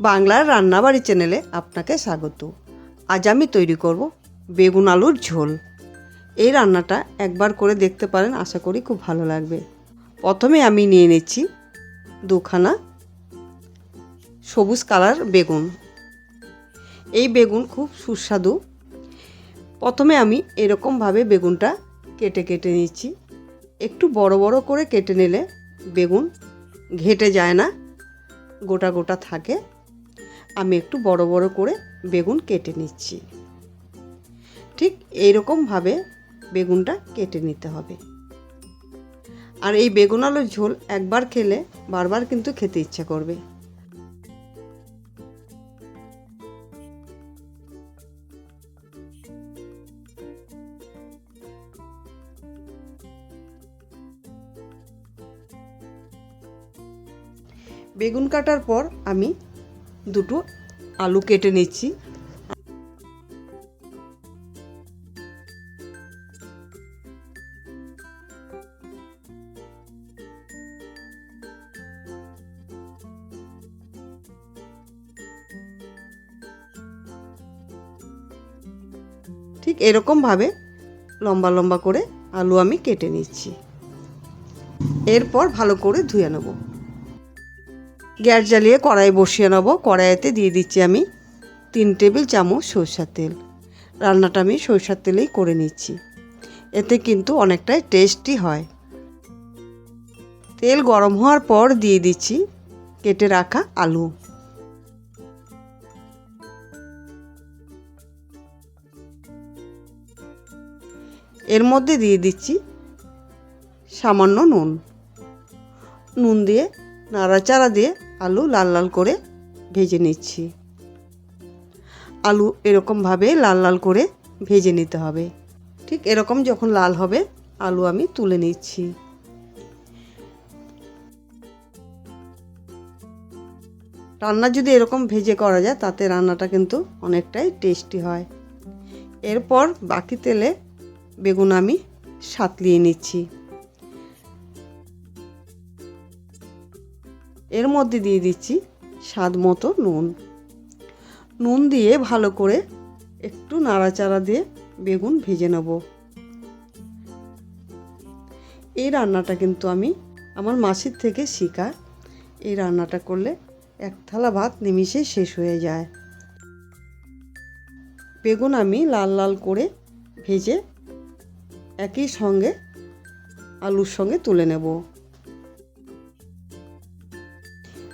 বাংলার রান্নাবাড়ি চ্যানেলে আপনাকে স্বাগত। আজ আমি তৈরি করব বেগুন আলুর ঝোল। এই রান্নাটা একবার করে দেখতে পারেন, আশা করি খুব ভালো লাগবে। প্রথমে আমি নিয়ে নিচ্ছি দুখানা সবুজ কালার বেগুন। এই বেগুন খুব সুস্বাদু। প্রথমে আমি এরকমভাবে বেগুনটা কেটে কেটে নিচ্ছি। একটু বড় বড় করে কেটে নিলে বেগুন ঘেটে যায় না, গোটা গোটা থাকে। আমি একটু বড় বড় করে বেগুন কেটে নিচ্ছি। ঠিক এইরকমভাবে বেগুনটা কেটে নিতে হবে। আর এই বেগুন আলুর ঝোল একবার খেলে বারবার কিন্তু খেতে ইচ্ছা করবে। বেগুন কাটার পর আমি দুটো আলু কেটে নিচ্ছি। ঠিক এরকমভাবে লম্বা লম্বা করে আলু আমি কেটে নিচ্ছি। এরপর ভালো করে ধুয়ে নেব। গ্যাস জ্বালিয়ে কড়াই বসিয়ে নেব। কড়াইতে দিয়ে দিচ্ছি আমি তিন টেবিল চামচ সরষার তেল। রান্নাটা আমি সরষার তেলেই করে নিচ্ছি। এতে কিন্তু অনেকটাই টেস্টি হয়। তেল গরম হওয়ার পর দিয়ে দিচ্ছি কেটে রাখা আলু। এর মধ্যে দিয়ে দিচ্ছি সামান্য নুন। নুন দিয়ে, নাড়াচাড়া দিয়ে আলু লাল লাল করে ভেজে নিচ্ছি। আলু এরকমভাবে লাল লাল করে ভেজে নিতে হবে। ঠিক এরকম যখন লাল হবে, আলু আমি তুলে নিচ্ছি। রান্না যদি এরকম ভেজে করা যায়, তাতে রান্নাটা কিন্তু অনেকটাই টেস্টি হয়। এরপর বাকি তেলে বেগুন আমি সাতলিয়ে নিচ্ছি। এর মধ্যে দিয়ে দিচ্ছি স্বাদ মতো নুন। নুন দিয়ে ভালো করে একটু নাড়াচাড়া দিয়ে বেগুন ভেজে নেব। এই রান্নাটা কিন্তু আমি আমার মাসির থেকে শিখা। এই রান্নাটা করলে এক থালা ভাত নিমিষে শেষ হয়ে যায়। বেগুন আমি লাল লাল করে ভেজে একই সঙ্গে আলুর সঙ্গে তুলে নেব।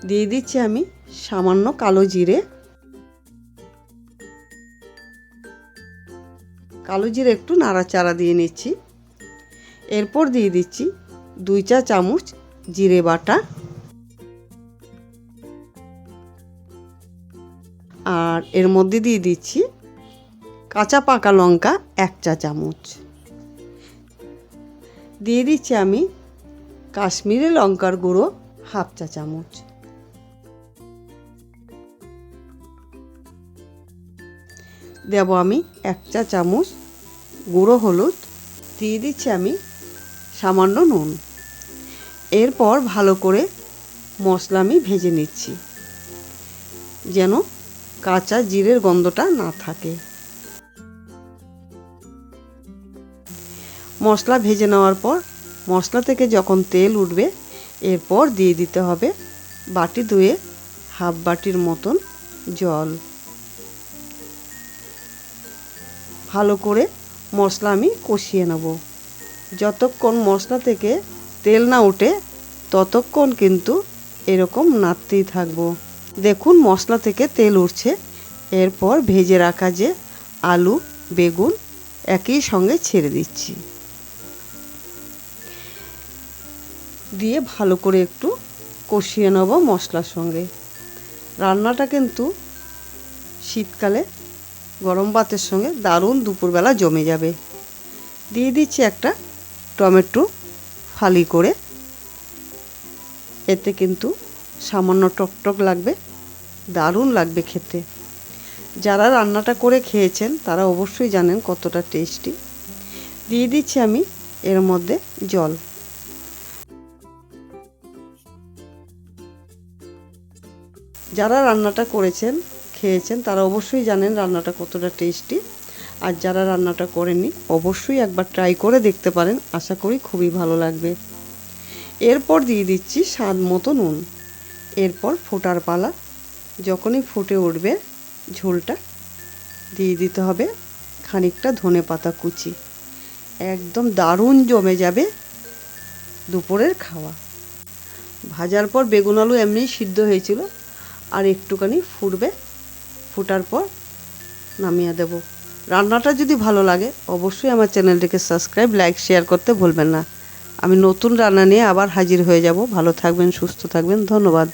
দিয়ে দিচ্ছি আমি সামান্য কালো জিরে। কালো জিরে একটু নাড়াচাড়া দিয়ে নিচ্ছি। এরপর দিয়ে দিচ্ছি দুই চা চামচ জিরে বাটা। আর এর মধ্যে দিয়ে দিচ্ছি কাঁচা পাকা লঙ্কা এক চা চামচ। দিয়ে দিচ্ছি আমি কাশ্মীরি লঙ্কার গুঁড়ো হাফ চা চামচ। দেব আমি এক চা চামচ গুঁড়ো হলুদ, দিয়ে দিচ্ছি আমি সামান্য নুন। এরপর ভালো করে মশলা আমি ভেজে নিচ্ছি, যেন কাঁচা জিরের গন্ধটা না থাকে। মশলা ভেজে নেওয়ার পর মশলা থেকে যখন তেল উঠবে, এরপর দিয়ে দিতে হবে বাটি ধুয়ে হাফ বাটির মতন জল। ভালো করে মশলা আমি কষিয়ে নেব। যতক্ষণ মশলা থেকে তেল না ওঠে, ততক্ষণ কিন্তু এরকম নাড়তেই থাকব। দেখুন মশলা থেকে তেল উঠছে। এরপর ভেজে রাখা যে আলু, বেগুন একই সঙ্গে ছেড়ে দিচ্ছি। দিয়ে ভালো করে একটু কষিয়ে নেব মশলার সঙ্গে। রান্নাটা কিন্তু শীতকালে গরম ভাতের সঙ্গে দারুণ দুপুরবেলা জমে যাবে। দিয়ে দিচ্ছি একটা টমেটো ফালি করে। এতে কিন্তু সামান্য টকটক লাগবে, দারুণ লাগবে খেতে। যারা রান্নাটা করে খেয়েছেন, তারা অবশ্যই জানেন কতটা টেস্টি। দিয়ে দিচ্ছি আমি এর মধ্যে জল। যারা রান্নাটা করেছেন খেয়েছেন, তারা অবশ্যই জানেন রান্নাটা কতটা টেস্টি। আর যারা রান্নাটা করেননি, অবশ্যই একবার ট্রাই করে দেখতে পারেন। আশা করি খুবই ভালো লাগবে। এরপর দিয়ে দিচ্ছি স্বাদ মতো নুন। এরপর ফোটার পালা। যখনই ফুটে উঠবে ঝোলটা, দিয়ে দিতে হবে খানিকটা ধনে পাতা কুচি। একদম দারুণ জমে যাবে দুপুরের খাওয়া। ভাজার পর বেগুন আলু এমনিই সিদ্ধ হয়েছিল, আর একটুখানি ফুটবে ফুটার পর নামিয়ে দেব। রান্নাটা যদি ভালো লাগে, অবশ্যই আমার চ্যানেলটিকে সাবস্ক্রাইব, লাইক, শেয়ার করতে ভুলবেন না। আমি নতুন রান্না নিয়ে আবার হাজির হয়ে যাব। ভালো থাকবেন, সুস্থ থাকবেন। ধন্যবাদ।